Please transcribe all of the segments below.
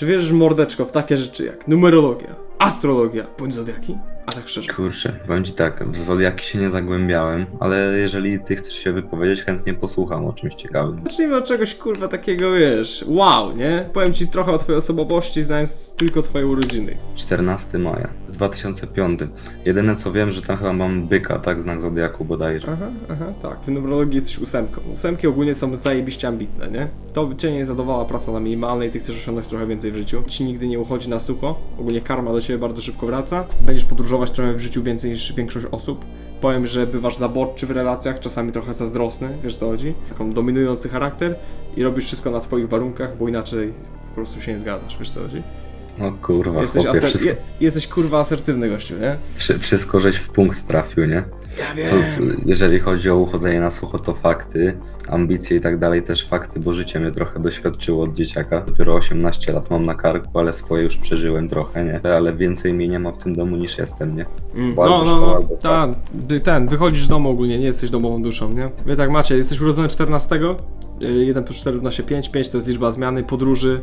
Czy wierzysz, mordeczko, w takie rzeczy jak numerologia, astrologia bądź zodiaki? A tak szczerze. Kurczę, powiem ci tak, w Zodiaki się nie zagłębiałem, ale jeżeli ty chcesz się wypowiedzieć, chętnie posłucham o czymś ciekawym. Zacznijmy od czegoś kurwa takiego, wiesz, wow, nie? Powiem ci trochę o twojej osobowości, znając tylko twoje urodziny. 14 maja 2005. Jedyne co wiem, że tam chyba mam byka, tak? Znak Zodiaku bodajże. Aha, aha, tak. W numerologii jesteś ósemką. Ósemki ogólnie są zajebiście ambitne, nie? To cię nie zadowala praca na minimalnej, ty chcesz osiągnąć trochę więcej w życiu. Ci nigdy nie uchodzi na sucho. Ogólnie karma do ciebie bardzo szybko wraca. Będziesz podróżować trochę w życiu więcej niż większość osób. Powiem, że bywasz zaborczy w relacjach, czasami trochę zazdrosny, wiesz co chodzi? Taką dominujący charakter i robisz wszystko na twoich warunkach, bo inaczej po prostu się nie zgadzasz, wiesz co chodzi? O kurwa, Jesteś, chłopie, aser- wszystko, je- jesteś kurwa asertywny gościu, nie? wszy- wszystko żeś w punkt trafił, nie? Ja Co, co, jeżeli chodzi o uchodzenie na sucho, to fakty, ambicje i tak dalej, też fakty, bo życie mnie trochę doświadczyło od dzieciaka. Dopiero 18 lat mam na karku, ale swoje już przeżyłem trochę, nie? Ale więcej mnie nie ma w tym domu niż jestem, nie? Mm, Bo No, albo no, szkoła, no, albo ta, ten, wychodzisz z domu ogólnie, nie jesteś domową duszą, nie? Wy tak macie, jesteś urodzony 14, 1 plus 4 równa się 5, 5 to jest liczba zmiany, podróży,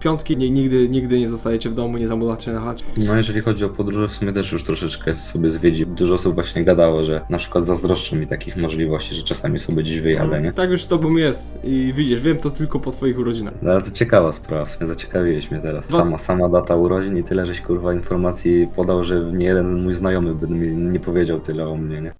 piątki, nie, nigdy, nigdy nie zostajecie w domu, nie zamulacie na chacie. No jeżeli chodzi o podróże, w sumie też już troszeczkę sobie zwiedzi. Dużo osób właśnie gadało, że na przykład zazdroszczą mi takich możliwości, że czasami sobie gdzieś wyjadę, nie? Tak już z tobą jest i widzisz, wiem to tylko po twoich urodzinach. No ale to ciekawa sprawa, w sumie zaciekawiłeś mnie teraz. Sama, sama data urodzin i tyle, żeś kurwa informacji podał, że nie jeden mój znajomy by mi nie powiedział tyle o mnie, nie?